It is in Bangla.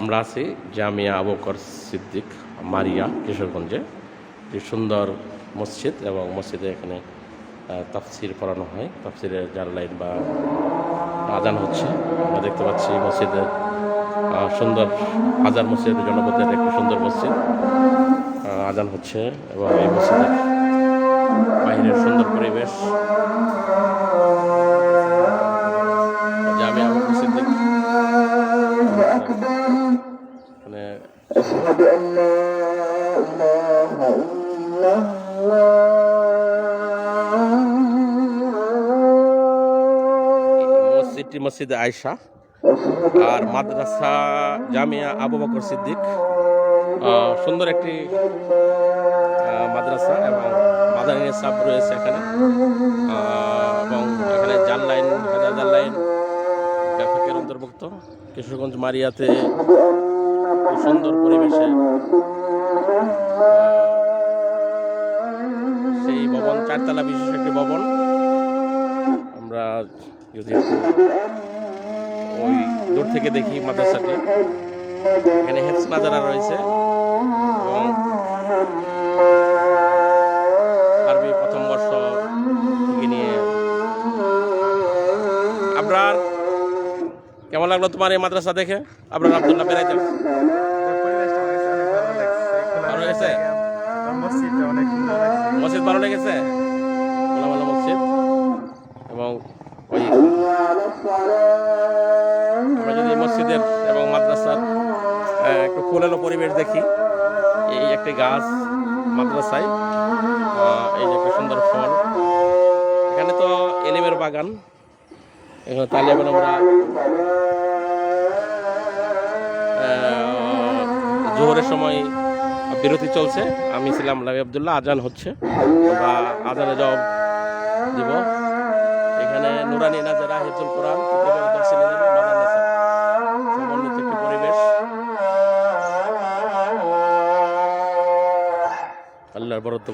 আমরা আছি জামিয়া আবকর সিদ্দিক মারিয়া কিশোরগঞ্জে। সুন্দর মসজিদ এবং মসজিদে এখানে তাফসির পড়ানো হয়। তাফসিরের যার লাইন বা আজান হচ্ছে। আমরা দেখতে পাচ্ছি মসজিদের সুন্দর হাজার মসজিদের জনপদের একটি সুন্দর মসজিদ। আজান হচ্ছে এবং এই মসজিদের বাইরের সুন্দর পরিবেশ মানে মসজিদটি মসজিদ আয়সা আর মাদ্রাসা জামিয়া আবু বকর সিদ্দিক। সুন্দর একটি মাদ্রাসা এবং মাদানী সাপ রয়েছে এখানে। এবং অন্তর্ভুক্ত, কিশোরগঞ্জ মারিয়াতে সুন্দর পরিবেশে সেই ভবন, চারতলা বিশেষ একটি ভবন। আমরা যদি ওই দূর থেকে দেখি মাদ্রাসাটি। এখানে হেফস নাজারা রয়েছে এবং কেমন লাগল তোমার এই মাদ্রাসা দেখে? আপনার আবদুল্লাহ বেড়াইতে ভালো লাগছে? মসজিদ ভালো লেগেছে? ভালো ভালো মসজিদ। এবং ওই আমরা যদি মসজিদের এবং মাদ্রাসার একটু খোলালো পরিবেশ দেখি, এই একটি গাছ মাদ্রাসায় এই যে একটা সুন্দর ফল। এখানে তো এলিমের বাগান এখানে তালিয়া আমরা জোহরের সময় বিরতি চলছে। আমি ছিলাম লাভি আবদুল্লাহ, আজান হচ্ছে। বা আজানে জবাব দিব। এখানে নুরানি নাজারা হেজুল কোরআন পরিবেশ। আল্লাহর বরত্ব